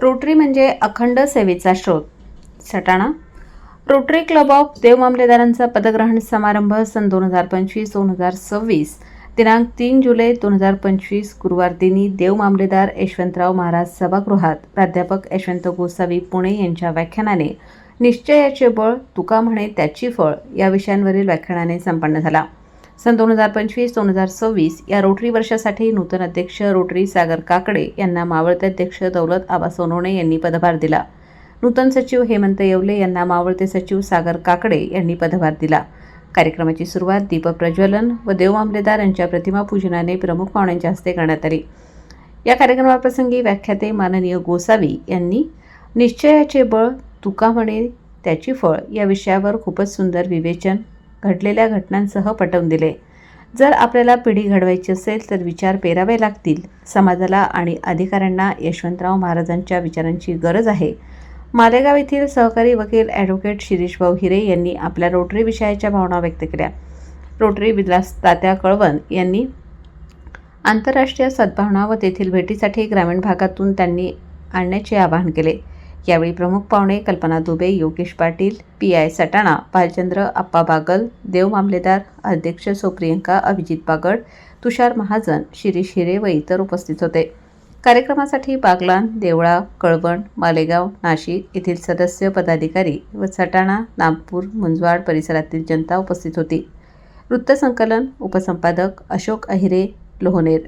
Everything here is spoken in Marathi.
रोटरी म्हणजे अखंड सेवेचा स्रोत. Satana. Rotary club of Dev मामलेदारांचा पदग्रहण समारंभ सन दोन हजार पंचवीस दोन हजार सव्वीस. दिनांक तीन जुलै दोन हजार पंचवीस गुरुवार दिनी देव मामलेदार यशवंतराव महाराज सभागृहात प्राध्यापक यशवंत गोसावी पुणे यांच्या व्याख्यानाने निश्चयाचे बळ तुका म्हणे त्याची फळ या विषयांवरील व्याख्यानाने संपन्न झाला. सन दोन हजार पंचवीस दोन हजार सव्वीस या रोटरी वर्षासाठी नूतन अध्यक्ष रोटरी सागर काकडे यांना मावळते अध्यक्ष दौलत आबा सोनवणे यांनी पदभार दिला. नूतन सचिव हेमंत येवले यांना मावळते सचिव सागर काकडे यांनी पदभार दिला. कार्यक्रमाची सुरुवात दीप प्रज्वलन व देव मामलेदार यांच्या प्रतिमा पूजनाने प्रमुख पाहुण्यांच्या हस्ते करण्यात आली. या कार्यक्रमाप्रसंगी व्याख्याते माननीय गोसावी यांनी निश्चयाचे बळ तुका म्हणे त्याची फळ या विषयावर खूपच सुंदर विवेचन घडलेल्या घटनांसह पटवून दिले. जर आपल्याला पिढी घडवायची असेल तर विचार पेरावे लागतील. समाजाला आणि अधिकाऱ्यांना यशवंतराव महाराजांच्या विचारांची गरज आहे. मालेगाव येथील सहकारी वकील ॲडव्होकेट शिरीष भाऊ हिरे यांनी आपल्या रोटरी विषयाच्या भावना व्यक्त केल्या. रोटरी विलास तात्या कळवण यांनी आंतरराष्ट्रीय सद्भावना व तेथील भेटीसाठी ग्रामीण भागातून त्यांनी आणण्याचे आवाहन केले. यावेळी प्रमुख पाहुणे कल्पना दुबे योगेश पाटील पी आय सटाणा भालचंद्र आप्पा बागल देव मामलेदार अध्यक्ष सुप्रियंका अभिजित बागड तुषार महाजन शिरीष हिरे व इतर उपस्थित होते. कार्यक्रमासाठी बागलान देवळा कळवण मालेगाव नाशिक येथील सदस्य पदाधिकारी व सटाणा नागपूर मुंजवाड परिसरातील जनता उपस्थित होती. वृत्तसंकलन उपसंपादक अशोक अहिरे लोहनेर.